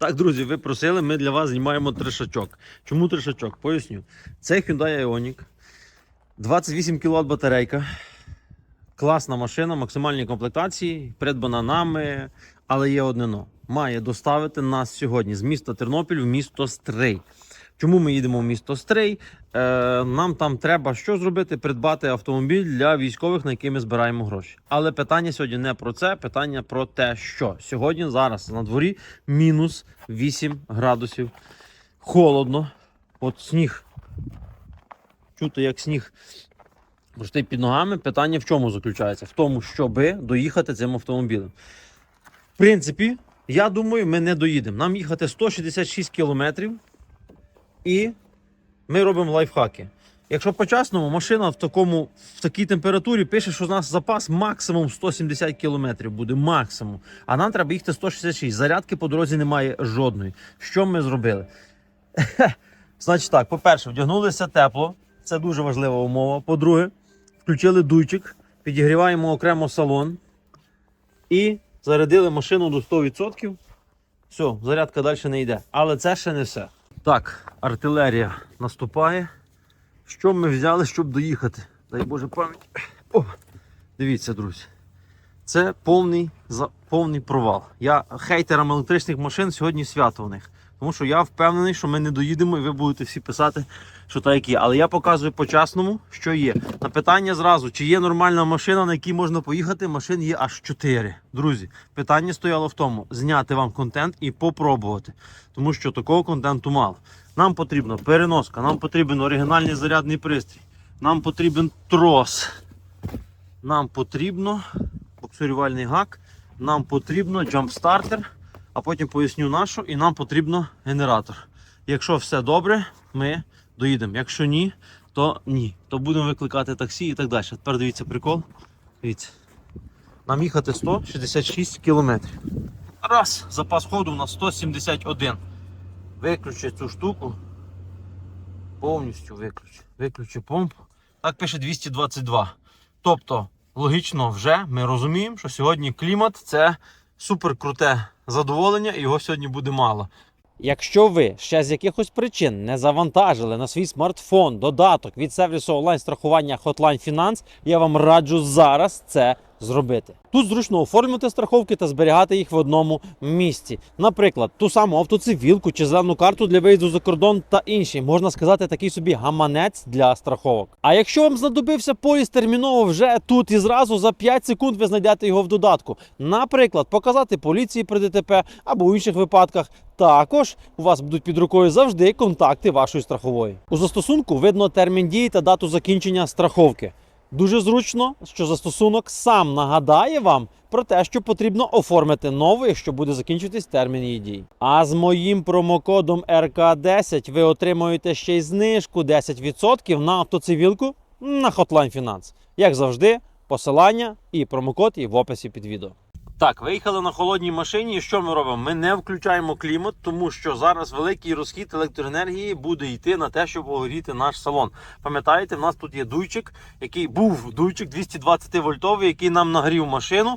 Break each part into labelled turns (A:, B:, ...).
A: Так, друзі, ви просили, ми для вас знімаємо тришачок. Чому тришачок? Поясню. Це Hyundai Ioniq, 28 кВт батарейка. Класна машина, максимальні комплектації, придбана нами, але є одне но. Має доставити нас сьогодні з міста Тернопіль в місто Стрий. Чому ми їдемо в місто Стрий? Е, нам там треба що зробити? Придбати автомобіль для військових, на який ми збираємо гроші. Але питання сьогодні не про це, питання про те, що сьогодні зараз на дворі мінус 8 градусів. Холодно. От сніг. Чути, як сніг Пустий під ногами. Питання в чому заключається? В тому, щоби доїхати цим автомобілем. В принципі, я думаю, ми не доїдемо. Нам їхати 166 кілометрів, і ми робимо лайфхаки. Якщо по-чесному, машина в, такому, в такій температурі пише, що у нас запас максимум 170 кілометрів буде. Максимум. А нам треба їхати 166. Зарядки по дорозі немає жодної. Що ми зробили? Значить так, по-перше, вдягнулися тепло. Це дуже важлива умова. По-друге, включили дуйчик, підігріваємо окремо салон і зарядили машину до 100%. Все, зарядка далі не йде. Але це ще не все. Так, артилерія наступає. Що ми взяли, щоб доїхати? Дай Боже пам'ять. О, дивіться, друзі. Це повний, повний провал. Я хейтерам електричних машин сьогодні свято в них. Тому що я впевнений, що ми не доїдемо і ви будете всі писати, що так є. Але я показую по-чесному, що є. На питання зразу, чи є нормальна машина, на якій можна поїхати, машин є аж 4. Друзі, питання стояло в тому, зняти вам контент і попробувати. Тому що такого контенту мало. Нам потрібна переноска, нам потрібен оригінальний зарядний пристрій, нам потрібен трос, нам потрібно буксирювальний гак, нам потрібно джампстартер, а потім поясню нашу, і нам потрібно генератор. Якщо все добре, ми доїдемо. Якщо ні, то ні. То будемо викликати таксі і так далі. Тепер дивіться прикол. Дивіться. Нам їхати 166 кілометрів. Раз, запас ходу у нас 171. Виключи цю штуку. Повністю виключи. Виключи помпу. Так пише 222. Тобто, логічно, вже ми розуміємо, що сьогодні клімат це супер круте задоволення, і його сьогодні буде мало. Якщо ви ще з якихось причин не завантажили на свій смартфон додаток від сервісу онлайн страхування Hotline Finance, я вам раджу зараз це зробити. Тут зручно оформити страховки та зберігати їх в одному місці. Наприклад, ту саму автоцивілку чи зелену карту для виїзду за кордон та інші, можна сказати, такий собі гаманець для страховок. А якщо вам знадобився поліс терміново вже тут і зразу за 5 секунд ви знайдете його в додатку. Наприклад, показати поліції при ДТП або у інших випадках. Також у вас будуть під рукою завжди контакти вашої страхової. У застосунку видно термін дії та дату закінчення страховки. Дуже зручно, що застосунок сам нагадає вам про те, що потрібно оформити новий, якщо буде закінчитись термін її дій. А з моїм промокодом РК10 ви отримуєте ще й знижку 10% на автоцивілку на Hotline Finance. Як завжди, посилання і промокод є в описі під відео. Так, виїхали на холодній машині. І що ми робимо? Ми не включаємо клімат, тому що зараз великий розхід електроенергії буде йти на те, щоб огоріти наш салон. Пам'ятаєте, в нас тут є дуйчик, який був дуйчик 220 вольтовий, який нам нагрів машину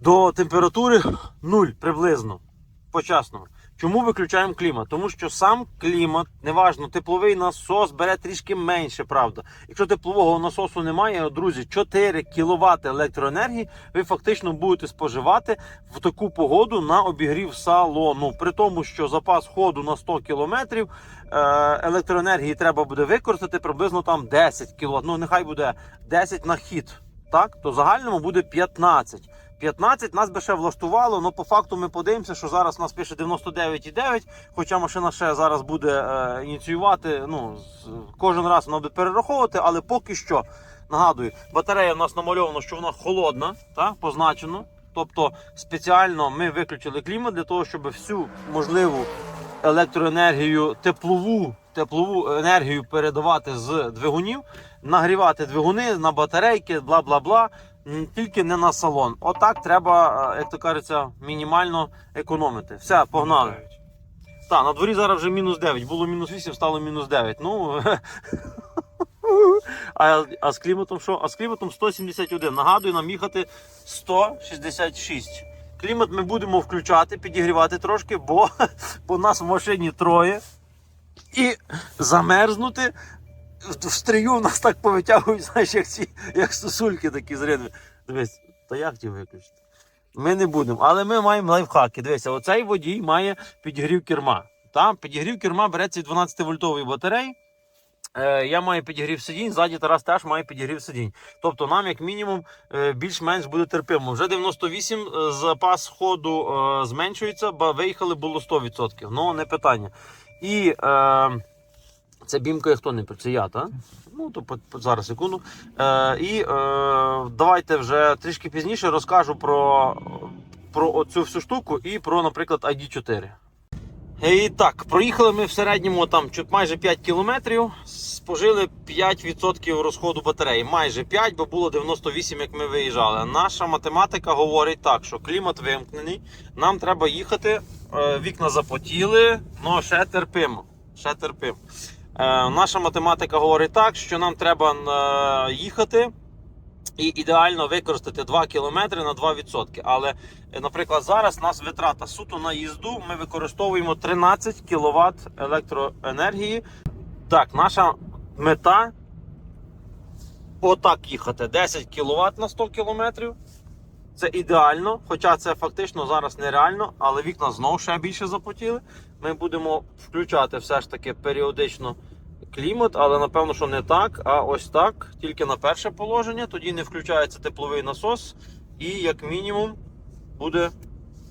A: до температури 0 приблизно. Почасному. Чому виключаємо клімат? Тому що сам клімат, неважно, тепловий насос бере трішки менше, правда. Якщо теплового насосу немає, друзі, 4 кВт електроенергії ви фактично будете споживати в таку погоду на обігрів салону. При тому, що запас ходу на 100 км електроенергії треба буде використати приблизно там 10 кВт. Ну, нехай буде 10 на хід. Так, то загальному буде 15. 15 нас би ще влаштувало, але по факту ми подивимося, що зараз у нас пише 99,9, хоча машина ще зараз буде е, ініціювати. Ну, кожен раз вона буде перераховувати, але поки що нагадую, батарея у нас намальовано, що вона холодна, так, позначено. Тобто спеціально ми виключили клімат для того, щоб всю можливу електроенергію, теплову, теплову енергію передавати з двигунів, нагрівати двигуни на батарейки, бла бла бла. Тільки не на салон. Отак треба, е, як то кажеться, мінімально економити. Все, погнали. Так, на дворі зараз вже мінус 9. Було мінус 8, стало мінус 9. Ну. А, а з кліматом що? А з кліматом 171. Нагадую, нам їхати 166. Клімат ми будемо включати, підігрівати трошки, бо, бо нас в машині троє. І замерзнути в стрію в нас так повитягують, знаєш, як ці як сосульки такі з ринви. Дивись, то як ті виключити? Ми не будемо, але ми маємо лайфхаки. Дивися, оцей водій має підігрів керма. Там підігрів керма береться від 12 вольтової батареї. Е, я маю підігрів сидінь, ззаді Тарас теж має підігрів сидінь. Тобто нам, як мінімум, е, більш-менш буде терпимо. Вже 98 е, запас ходу е, зменшується, бо виїхали було 100%. Ну, не питання. І е, це бімкає хто не це я, так? Ну, то зараз секунду. Е, і е, давайте вже трішки пізніше розкажу про, про оцю всю штуку і про, наприклад, ID4. І так, проїхали ми в середньому там майже 5 кілометрів, спожили 5% розходу батареї. Майже 5, бо було 98, як ми виїжджали. Наша математика говорить так, що клімат вимкнений, нам треба їхати, е, вікна запотіли, але ще терпимо. Ще терпимо. Е, Наша математика говорить так, що нам треба е, їхати і ідеально використати 2 км на 2%. Але, е, наприклад, зараз у нас витрата суто на їзду. Ми використовуємо 13 кВт електроенергії. Так, наша мета отак їхати 10 кВт на 100 км. Це ідеально, хоча це фактично зараз нереально, але вікна знову ще більше запотіли. Ми будемо включати все ж таки періодично клімат, але напевно, що не так, а ось так. Тільки на перше положення. Тоді не включається тепловий насос, і як мінімум буде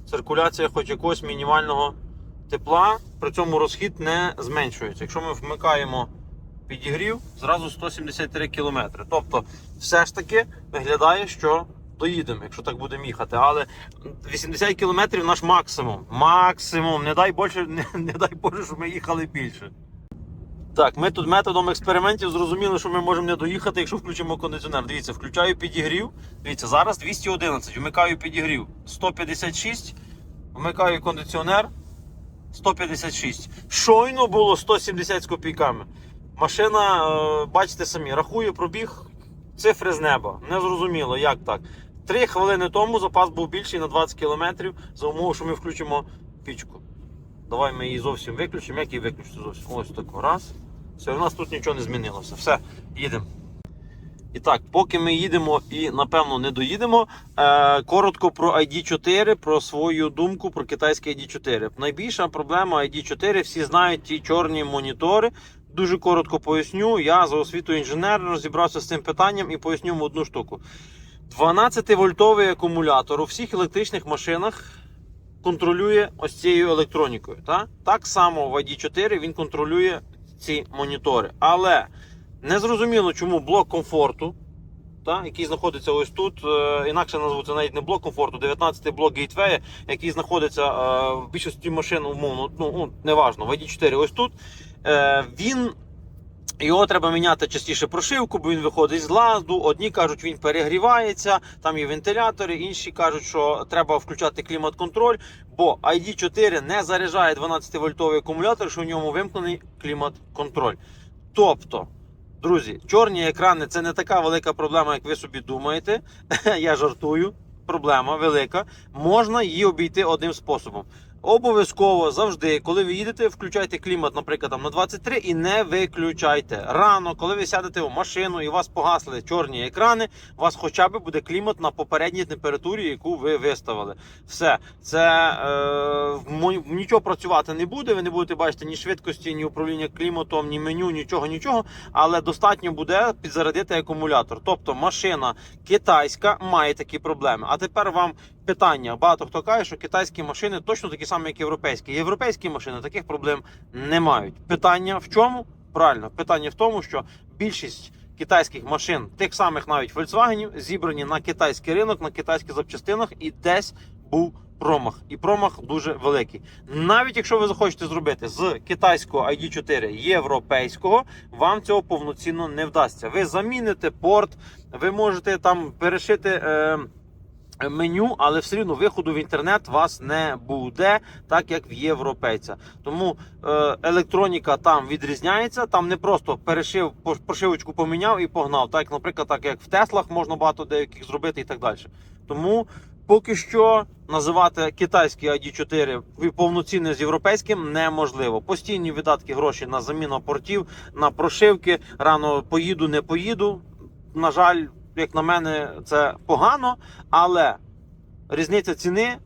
A: циркуляція хоч якогось мінімального тепла. При цьому розхід не зменшується. Якщо ми вмикаємо підігрів, зразу 173 км. Тобто, все ж таки виглядає, що доїдемо, якщо так будемо їхати. Але 80 км наш максимум. Максимум. Не дай більше, не, не дай Боже, щоб ми їхали більше. Так, ми тут методом експериментів зрозуміли, що ми можемо не доїхати, якщо включимо кондиціонер. Дивіться, включаю підігрів. Дивіться, зараз 211. Вмикаю підігрів 156. Вмикаю кондиціонер 156. Щойно було 170 з копійками. Машина, е, бачите самі, рахує пробіг цифри з неба. Не зрозуміло, як так. Три хвилини тому запас був більший на 20 км за умови, що ми включимо пічку. Давай ми її зовсім виключимо. Як її виключити зовсім? Ось тако. Раз. Все, у нас тут нічого не змінилося. Все, їдемо. І так, поки ми їдемо і напевно не доїдемо. Е, коротко про ID4, про свою думку про китайське ID4. Найбільша проблема ID4, всі знають ті чорні монітори. Дуже коротко поясню. Я за освітою інженер розібрався з цим питанням і поясню вам одну штуку. 12-вольтовий акумулятор у всіх електричних машинах контролює ось цією електронікою. Так, так само в ID4 він контролює ці монітори. Але не зрозуміло, чому блок комфорту, та, який знаходиться ось тут, е, інакше назвуться навіть не блок комфорту, 19-й блок гейтвея, який знаходиться е, в більшості машин, умовно, ну, ну неважно, в ID4 ось тут. Е, він його треба міняти частіше прошивку, бо він виходить з ладу. Одні кажуть, він перегрівається, там є вентилятори, інші кажуть, що треба включати клімат-контроль, бо ID4 не заряджає 12-вольтовий акумулятор, що в ньому вимкнений клімат-контроль. Тобто, друзі, чорні екрани це не така велика проблема, як ви собі думаєте. Я жартую. Проблема велика. Можна її обійти одним способом. Обов'язково завжди, коли ви їдете, включайте клімат, наприклад, там на 23 і не виключайте. Рано, коли ви сядете в машину і у вас погасли чорні екрани, у вас хоча б буде клімат на попередній температурі, яку ви виставили. Все, це е, нічого працювати не буде. Ви не будете бачити ні швидкості, ні управління кліматом, ні меню, нічого, нічого. Але достатньо буде підзарядити акумулятор. Тобто машина китайська має такі проблеми. А тепер вам питання. Багато хто каже, що китайські машини точно такі самі, як європейські. Європейські машини таких проблем не мають. Питання в чому? Правильно, питання в тому, що більшість китайських машин, тих самих навіть Volkswagen, зібрані на китайський ринок, на китайських запчастинах, і десь був промах. І промах дуже великий. Навіть якщо ви захочете зробити з китайського ID4 європейського, вам цього повноцінно не вдасться. Ви заміните порт, ви можете там перешити. Е, меню, але все рівно виходу в інтернет вас не буде, так як в європейця. Тому е, електроніка там відрізняється. Там не просто перешив, прошивочку поміняв і погнав. Так, наприклад, так як в Теслах можна багато деяких зробити і так далі. Тому Поки що називати китайський ID4 повноцінним з європейським неможливо. Постійні видатки гроші на заміну портів, на прошивки. Рано поїду, не поїду. На жаль, як на мене, це погано, але різниця ціни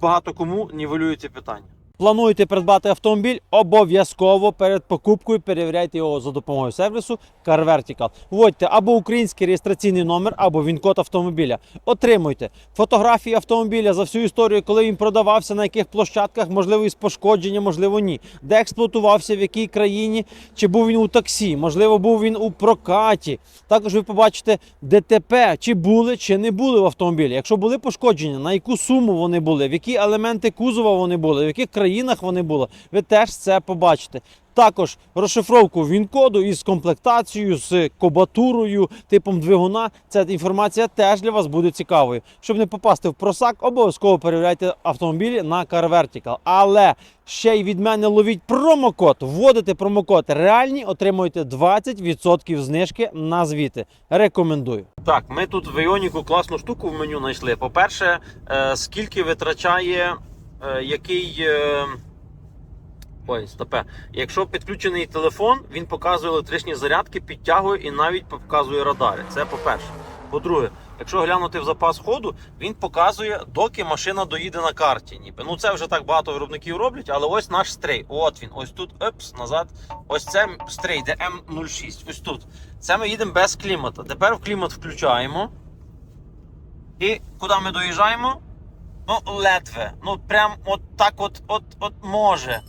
A: багато кому нівелює ці питання. Плануєте придбати автомобіль, обов'язково перед покупкою перевіряйте його за допомогою сервісу Car Vertical. Вводьте або український реєстраційний номер, або він-код автомобіля. Отримуйте фотографії автомобіля за всю історію, коли він продавався, на яких площадках, можливо, із пошкодження, можливо, ні. Де експлуатувався, в якій країні, чи був він у таксі, можливо, був він у прокаті. Також ви побачите ДТП, чи були, чи не були в автомобілі. Якщо були пошкодження, на яку суму вони були, в які елементи кузова вони були, в яких країнах вони були, ви теж це побачите. Також розшифровку він-коду із комплектацією, з кобатурою, типом двигуна. Ця інформація теж для вас буде цікавою. Щоб не попасти в просак, обов'язково перевіряйте автомобілі на Car Vertical. Але ще й від мене ловіть промокод. Вводите промокод реальні, отримуєте 20% знижки на звіти. Рекомендую. Так, ми тут в Іоніку класну штуку в меню знайшли. По-перше, е, скільки витрачає який. е, Ой, стопе. Якщо підключений телефон, він показує електричні зарядки, підтягує і навіть показує радари. Це по-перше. По-друге, якщо глянути в запас ходу, він показує, доки машина доїде на карті. Ніби. Ну це вже так багато виробників роблять, але ось наш стрей. От він. Ось тут, опс, назад. Ось це стрей, де М06. Ось тут. Це ми їдемо без клімата. Тепер в клімат включаємо. І куди ми доїжджаємо? Ну, ледве. Ну, прям от так от, от, от може.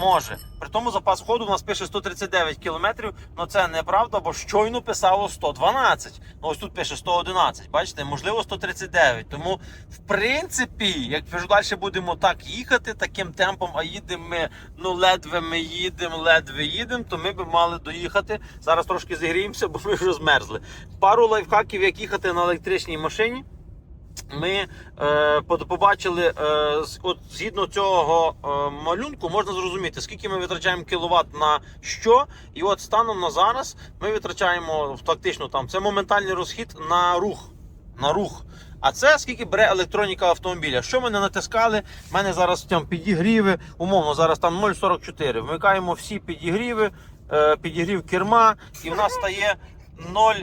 A: Може. При тому запас ходу у нас пише 139 кілометрів, але це неправда, бо щойно писало 112. Ну ось тут пише 111. Бачите, можливо 139. Тому, в принципі, як вже далі будемо так їхати, таким темпом, а їдемо ми, ну ледве ми їдемо, ледве їдемо, то ми б мали доїхати. Зараз трошки зігріємося, бо ми вже змерзли. Пару лайфхаків, як їхати на електричній машині. Ми е, побачили, е, от згідно цього е, малюнку, можна зрозуміти, скільки ми витрачаємо кіловат на що. І от станом на зараз ми витрачаємо фактично там це моментальний розхід на рух. На рух. А це скільки бере електроніка автомобіля. Що ми не натискали? У мене зараз там підігріви, умовно, зараз там 0,44. Вмикаємо всі підігріви, е, підігрів керма, і в нас стає 0.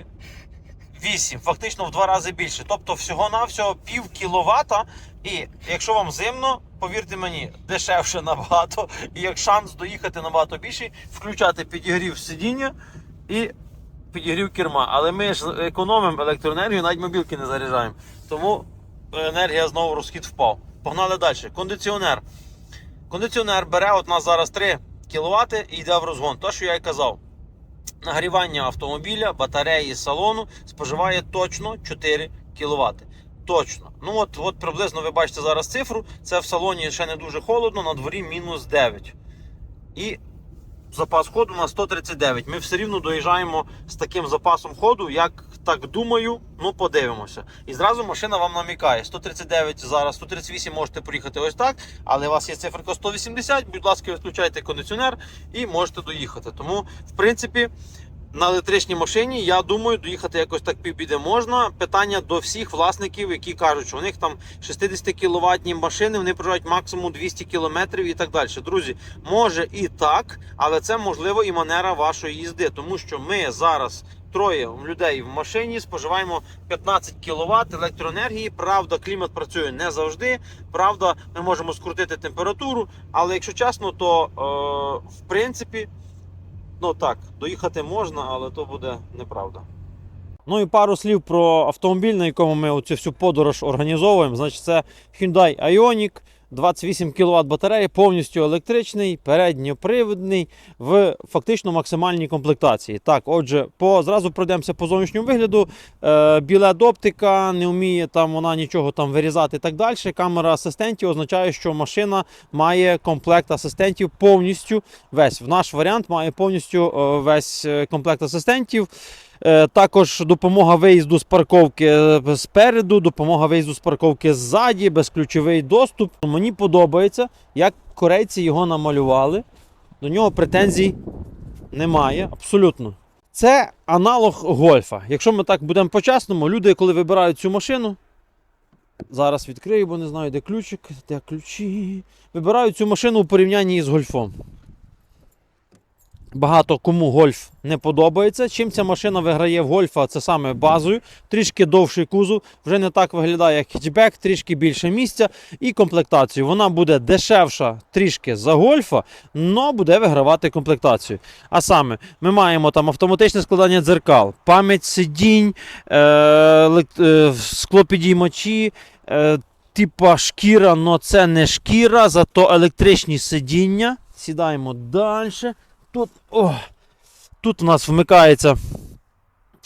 A: 8, фактично в два рази більше. Тобто всього-навсього пів кіловата. І якщо вам зимно, повірте мені, дешевше набагато. І як шанс доїхати набагато більший, включати підігрів сидіння і підігрів керма. Але ми ж економимо електроенергію, навіть мобілки не заряджаємо. Тому енергія знову розхід впав. Погнали далі. Кондиціонер. Кондиціонер бере от нас зараз 3 кВт і йде в розгон. То, що я і казав. Нагрівання автомобіля, батареї салону споживає точно 4 кВт. Точно. Ну от, от приблизно ви бачите зараз цифру. Це в салоні ще не дуже холодно, на дворі мінус 9. І запас ходу на 139. Ми все рівно доїжджаємо з таким запасом ходу, як так думаю, ну подивимося. І зразу машина вам намікає. 139 зараз, 138 можете проїхати ось так, але у вас є циферка 180, будь ласка, відключайте кондиціонер і можете доїхати. Тому, в принципі, на електричній машині, я думаю, доїхати якось так півбіде можна. Питання до всіх власників, які кажуть, що у них там 60 кіловатні машини, вони проїжджають максимум 200 кілометрів і так далі. Друзі, може і так, але це можливо і манера вашої їзди, тому що ми зараз. Троє людей в машині споживаємо 15 кВт електроенергії. Правда, клімат працює не завжди. Правда, ми можемо скрутити температуру. Але якщо чесно, то е, в принципі, ну так, доїхати можна, але то буде неправда. Ну і пару слів про автомобіль, на якому ми оцю всю подорож організовуємо. Значить, це Hyundai Ioniq, 28 кВт батареї, повністю електричний, передньопривідний в фактично максимальній комплектації. Так, отже, по, зразу пройдемося по зовнішньому вигляду. Е, білет оптика, не вміє там вона нічого там вирізати і так далі. Камера асистентів означає, що машина має комплект асистентів повністю весь. В наш варіант має повністю е, весь е, комплект асистентів. Е, Також допомога виїзду з парковки е, спереду, допомога виїзду з парковки ззаді, безключовий доступ. Мені подобається, як корейці його намалювали. До нього претензій немає, абсолютно. Це аналог гольфа. Якщо ми так будемо по-чесному, люди, коли вибирають цю машину, Зараз відкрию, бо не знаю, де ключик, де ключі. Вибираю цю машину у порівнянні з гольфом. Багато кому гольф не подобається. Чим ця машина виграє в гольфа, це саме базою. Трішки довший кузов, вже не так виглядає, як хетчбек, трішки більше місця і комплектацію. Вона буде дешевша трішки за гольфа, але буде вигравати комплектацію. А саме, ми маємо там автоматичне складання дзеркал, пам'ять сидінь, е, е, склопідіймачі. Е, Типа шкіра, але це не шкіра, зато електричні сидіння. Сідаємо далі. Тут, о, тут у нас вмикаються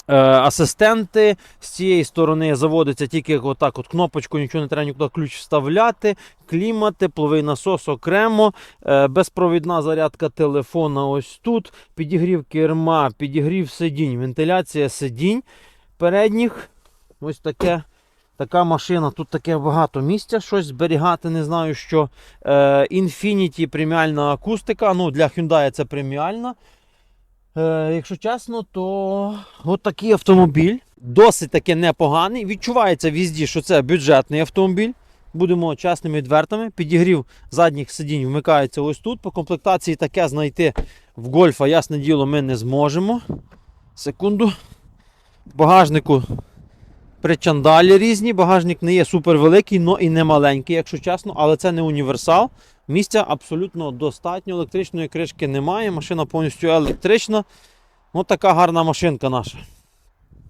A: е, асистенти. З цієї сторони заводиться тільки отак от кнопочку, нічого не треба нікуди ключ вставляти. Клімат, тепловий насос окремо, е, безпровідна зарядка телефона ось тут, підігрів керма, підігрів сидінь, вентиляція сидінь передніх. Ось таке. Така машина, тут таке багато місця, щось зберігати, не знаю що. Е, Infiniti преміальна акустика. Ну, для Hyundai це преміальна. Е, якщо чесно, то от такий автомобіль. Досить таки непоганий. Відчувається візді, що це бюджетний автомобіль. Будемо чесними відвертими. Підігрів задніх сидінь вмикається ось тут. По комплектації таке знайти в гольфа, ясне діло, ми не зможемо. Секунду. В багажнику причандалі різні. Багажник не є супер великий, але і не маленький, якщо чесно, але це не універсал. Місця абсолютно достатньо. Електричної кришки немає. Машина повністю електрична. Ось така гарна машинка наша.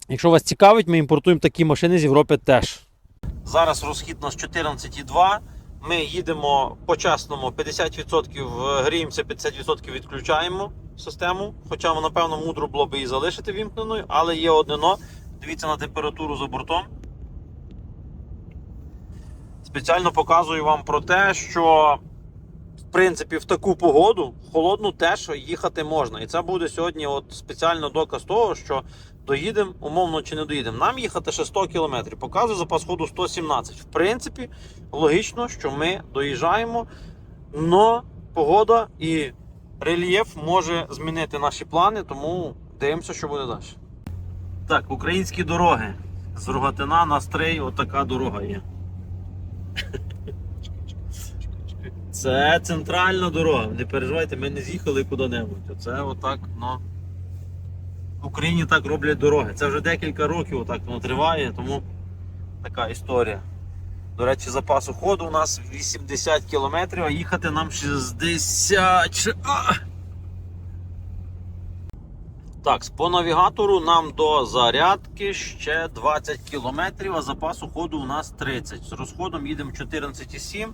A: Якщо вас цікавить, ми імпортуємо такі машини з Європи теж. Зараз розхід у нас 14,2. Ми їдемо по чесному 50% гріємося, 50% відключаємо систему. Хоча, напевно, мудро було би її залишити вімкненою, але є одне но. Дивіться на температуру за бортом. Спеціально показую вам про те, що в принципі в таку погоду холодну теж їхати можна. І це буде сьогодні от спеціально доказ того, що доїдемо, умовно чи не доїдемо. Нам їхати ще 100 км. Показує запас ходу 117. В принципі, логічно, що ми доїжджаємо, але погода і рельєф може змінити наші плани, тому дивимося, що буде далі. Так, українські дороги. З Рогатина на Стрий отака дорога є. Це центральна дорога. Не переживайте, ми не з'їхали куди-небудь. Це отак, ну. В Україні так роблять дороги. Це вже декілька років отак воно триває, тому така історія. До речі, запасу ходу у нас 80 км, а їхати нам 60. А! Так, по навігатору нам до зарядки ще 20 км, а запасу ходу у нас 30. З розходом їдемо 14,7.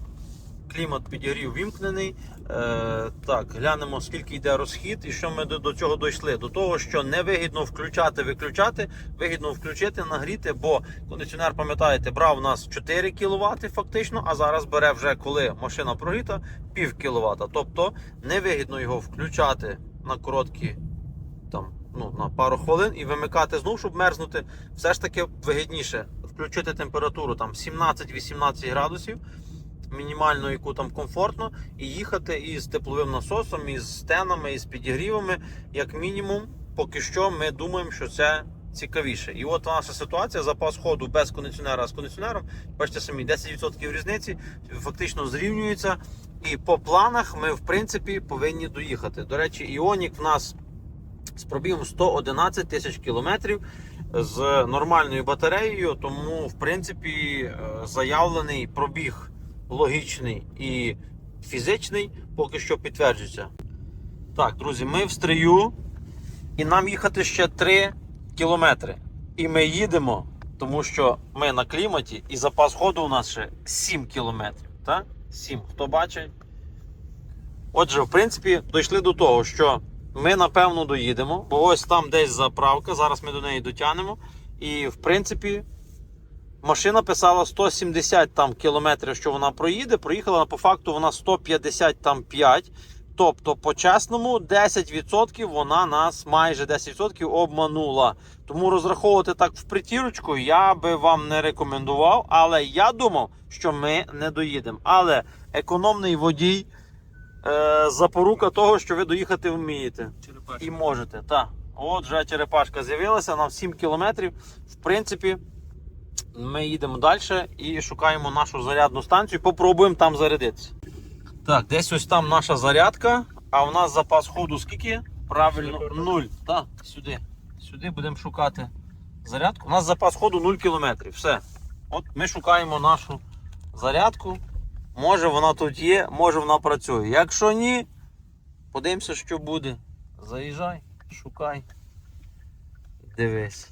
A: Клімат підігрів вімкнений. Е, так, глянемо, скільки йде розхід і що ми до, до цього дійшли. До того, що не вигідно включати, виключати, вигідно включити, нагріти, бо кондиціонер, пам'ятаєте, брав у нас 4 кВт фактично, а зараз бере вже коли машина прогріта пів кВт. Тобто невигідно його включати на короткі ну, на пару хвилин і вимикати знову, щоб мерзнути. Все ж таки вигідніше включити температуру там 17-18 градусів, мінімальну, яку там комфортно, і їхати із тепловим насосом, із стенами, із підігрівами, як мінімум, поки що ми думаємо, що це цікавіше. І от наша ситуація, запас ходу без кондиціонера з кондиціонером, бачите самі, 10% різниці, фактично зрівнюється. І по планах ми, в принципі, повинні доїхати. До речі, Іонік в нас з пробігом 111 тисяч кілометрів з нормальною батареєю, тому, в принципі, е, заявлений пробіг логічний і фізичний поки що підтверджується. Так, друзі, ми в стрию, і нам їхати ще 3 кілометри. І ми їдемо, тому що ми на кліматі, і запас ходу у нас ще 7 кілометрів. Так? 7. Хто бачить? Отже, в принципі, дійшли до того, що ми напевно доїдемо, бо ось там десь заправка, зараз ми до неї дотягнемо. І в принципі, машина писала 170 там кілометрів, що вона проїде. Проїхала по факту вона 150 там 5. Тобто, по-чесному, 10% вона нас майже 10% обманула. Тому розраховувати так в притірочку я би вам не рекомендував. Але я думав, що ми не доїдемо. Але економний водій е, запорука того, що ви доїхати вмієте. І можете. Так. От вже черепашка з'явилася нам 7 кілометрів. В принципі, ми їдемо далі і шукаємо нашу зарядну станцію. Попробуємо там зарядитися. Так, десь ось там наша зарядка, а у нас запас ходу скільки? Правильно, нуль. Так, сюди. Сюди будемо шукати зарядку. У нас запас ходу 0 км. Все. От ми шукаємо нашу зарядку. Може вона тут є, може вона працює. Якщо ні, подивимося, що буде. Заїжджай, шукай. Дивись.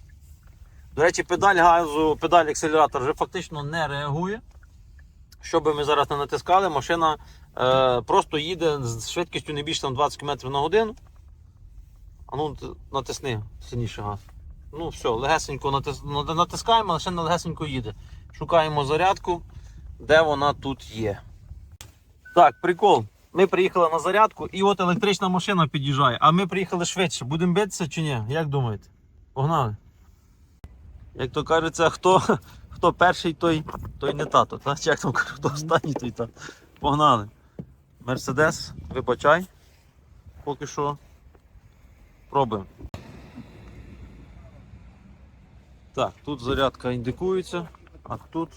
A: До речі, педаль газу, педаль акселератор вже фактично не реагує. Що би ми зараз не натискали, машина е, просто їде з швидкістю не більше там 20 км на годину. А ну натисни сильніше газ. Ну все, легесенько натис... нат- натискаємо, машина легесенько їде. Шукаємо зарядку, де вона тут є. Так, прикол. Ми приїхали на зарядку і от електрична машина під'їжджає, а ми приїхали швидше. Будемо битися чи ні? Як думаєте? Погнали. Як то кажеться, хто, хто перший, той, той не тато. Та? Чи як там кажуть, хто останній, той тато. Погнали. Мерседес, вибачай. Поки що пробуємо. Так, тут зарядка індикується, а тут.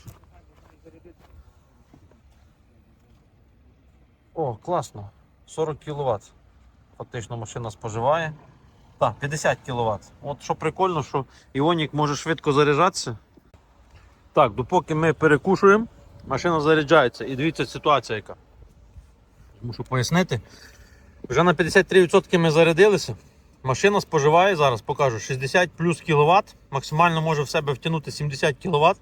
A: О, класно. 40 кВт. Фактично машина споживає. Так, 50 кВт. От що прикольно, що Іонік може швидко заряджатися. Так, допоки ми перекушуємо, машина заряджається. І дивіться ситуація яка. Мушу пояснити. Вже на 53% ми зарядилися. Машина споживає зараз, покажу, 60 плюс кВт. Максимально може в себе втягнути 70 кВт.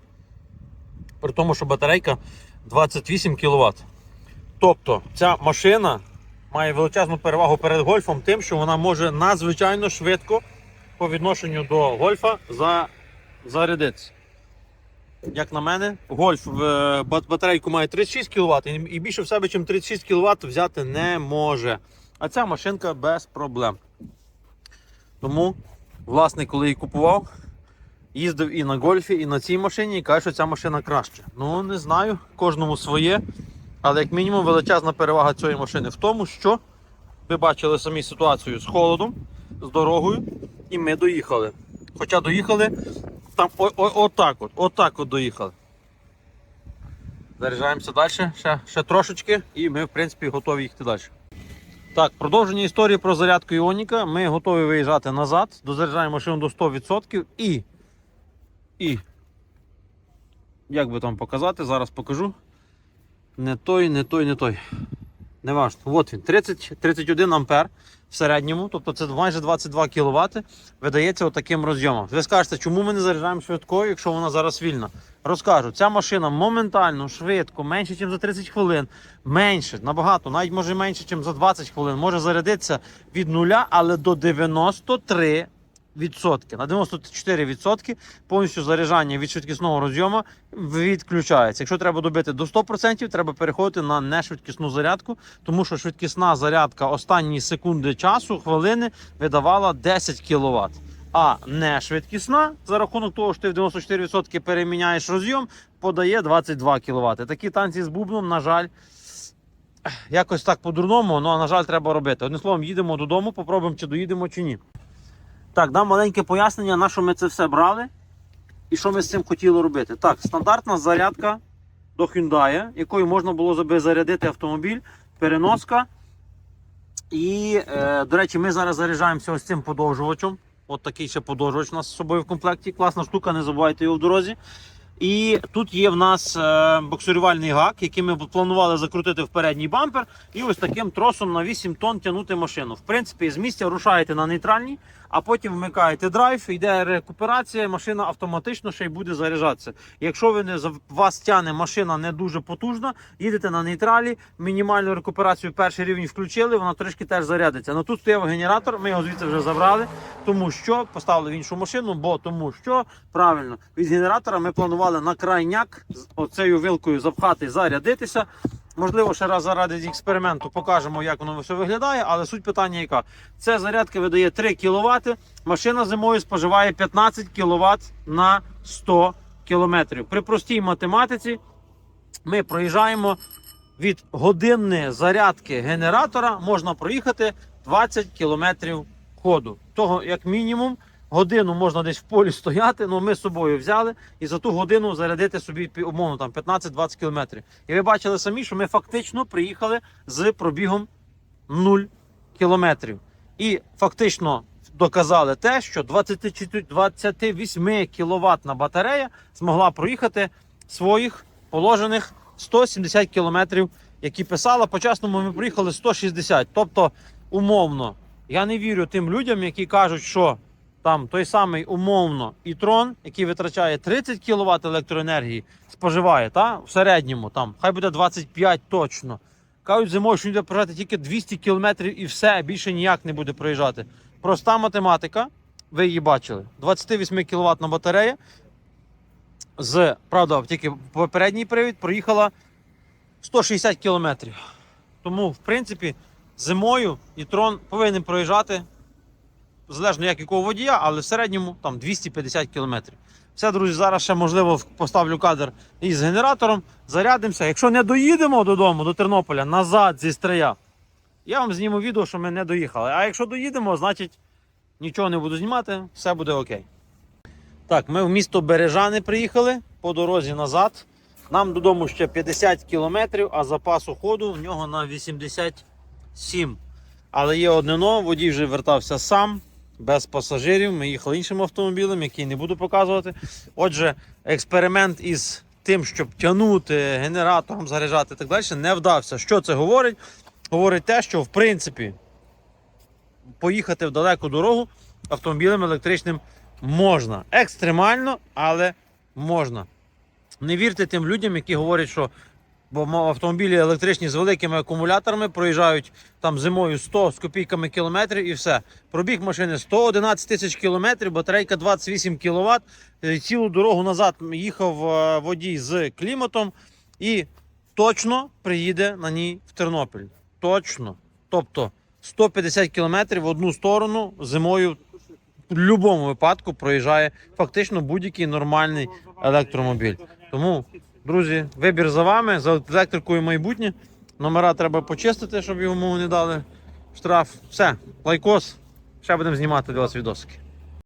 A: При тому, що батарейка 28 кВт. Тобто ця машина має величезну перевагу перед гольфом, тим, що вона може надзвичайно швидко по відношенню до гольфа за... зарядитися. Як на мене, гольф е, батарейку має 36 кВт і більше в себе, ніж 36 кВт взяти не може. А ця машинка без проблем. Тому власник, коли її купував, їздив і на гольфі, і на цій машині, і каже, що ця машина краще. Ну, не знаю, кожному своє. Але як мінімум величезна перевага цієї машини в тому, що ви бачили самі ситуацію з холодом, з дорогою, і ми доїхали. Хоча доїхали там о- о- отак от, отак от доїхали. Заряджаємося далі, ще, ще трошечки, і ми, в принципі, готові їхати далі. Так, продовження історії про зарядку Іоніка. Ми готові виїжджати назад, дозаряджаємо машину до 100% і. І. Як би там показати, зараз покажу. Не той, не той, не той. Не важно. От він. 30, 31 ампер в середньому, тобто це майже 22 кВт, видається отаким розйомом. Ви скажете, чому ми не заряджаємо швидкою, якщо вона зараз вільна? Розкажу, ця машина моментально, швидко, менше, ніж за 30 хвилин, менше, набагато, навіть може менше, ніж за 20 хвилин, може зарядитися від нуля, але до 93 відсотки. На 94 відсотки повністю заряджання від швидкісного розйому відключається. Якщо треба добити до 100%, треба переходити на нешвидкісну зарядку, тому що швидкісна зарядка останні секунди часу, хвилини видавала 10 кВт. А не швидкісна за рахунок того, що ти в 94% переміняєш розйом, подає 22 кВт. Такі танці з бубном, на жаль, якось так по-дурному, ну а на жаль, треба робити. Одним словом, їдемо додому, попробуємо, чи доїдемо, чи ні. Так, дам маленьке пояснення, на що ми це все брали і що ми з цим хотіли робити. Так, стандартна зарядка до Hyundai, якою можна було зарядити автомобіль, переноска. І, е, до речі, ми зараз заряджаємося ось цим подовжувачем. От такий ще подовжувач у нас з собою в комплекті. Класна штука, не забувайте його в дорозі. І тут є в нас е, боксирувальний гак, який ми планували закрутити в передній бампер, і ось таким тросом на 8 тонн тягнути машину. В принципі, з місця рушаєте на нейтральній, а потім вмикаєте драйв, йде рекуперація, машина автоматично ще й буде заряджатися. Якщо ви не вас тягне машина не дуже потужна, їдете на нейтралі, мінімальну рекуперацію перший рівень включили, вона трішки теж зарядиться. Ну тут стояв генератор, ми його звідси вже забрали, тому що поставили в іншу машину, бо тому що правильно від генератора ми планували на крайняк з оцею вилкою запхати, зарядитися. Можливо, ще раз заради експерименту покажемо, як воно все виглядає, але суть питання яка? Це зарядка видає 3 кВт, машина зимою споживає 15 кВт на 100 км. При простій математиці ми проїжджаємо від годинної зарядки генератора можна проїхати 20 км ходу. Того, як мінімум, годину можна десь в полі стояти, ну ми з собою взяли і за ту годину зарядити собі умовно там 15-20 кілометрів. І ви бачили самі, що ми фактично приїхали з пробігом 0 кілометрів. І фактично доказали те, що 24 28 кВт батарея змогла проїхати своїх положених 170 кілометрів, які писала. По-чесному ми приїхали 160. Тобто, умовно, я не вірю тим людям, які кажуть, що там той самий умовно ітрон, який витрачає 30 кВт електроенергії, споживає та, в середньому, там, хай буде 25 точно. Кажуть, зимою, що він буде проїжджати тільки 200 км і все, більше ніяк не буде проїжджати. Проста математика, ви її бачили. 28 кВт батарея. З, правда, тільки попередній привід проїхала 160 км. Тому, в принципі, зимою ітрон повинен проїжджати, залежно як якого водія, але в середньому там 250 км. Все, друзі, зараз ще можливо поставлю кадр із генератором, зарядимося. Якщо не доїдемо додому, до Тернополя, назад зі стрия, я вам зніму відео, що ми не доїхали. А якщо доїдемо, значить нічого не буду знімати, все буде окей. Так, ми в місто Бережани приїхали по дорозі назад. Нам додому ще 50 кілометрів, а запасу ходу в нього на 87. Але є одне но, водій вже вертався сам, без пасажирів. Ми їхали іншим автомобілем, який не буду показувати. Отже, експеримент із тим, щоб тягнути генератором, заряджати і так далі, не вдався. Що це говорить? Говорить те, що в принципі поїхати в далеку дорогу автомобілем електричним можна. Екстремально, але можна. Не вірте тим людям, які говорять, що бо автомобілі електричні з великими акумуляторами проїжджають там зимою 100 з копійками кілометрів і все. Пробіг машини 111 тисяч кілометрів, батарейка 28 кВт. Цілу дорогу назад їхав е, водій з кліматом і точно приїде на ній в Тернопіль. Точно. Тобто 150 кілометрів в одну сторону зимою в будь-якому випадку проїжджає фактично будь-який нормальний електромобіль. Тому, друзі, вибір за вами, за електрикою майбутнє. Номера треба почистити, щоб йому не дали штраф. Все, лайкос. Ще будемо знімати для вас відосики.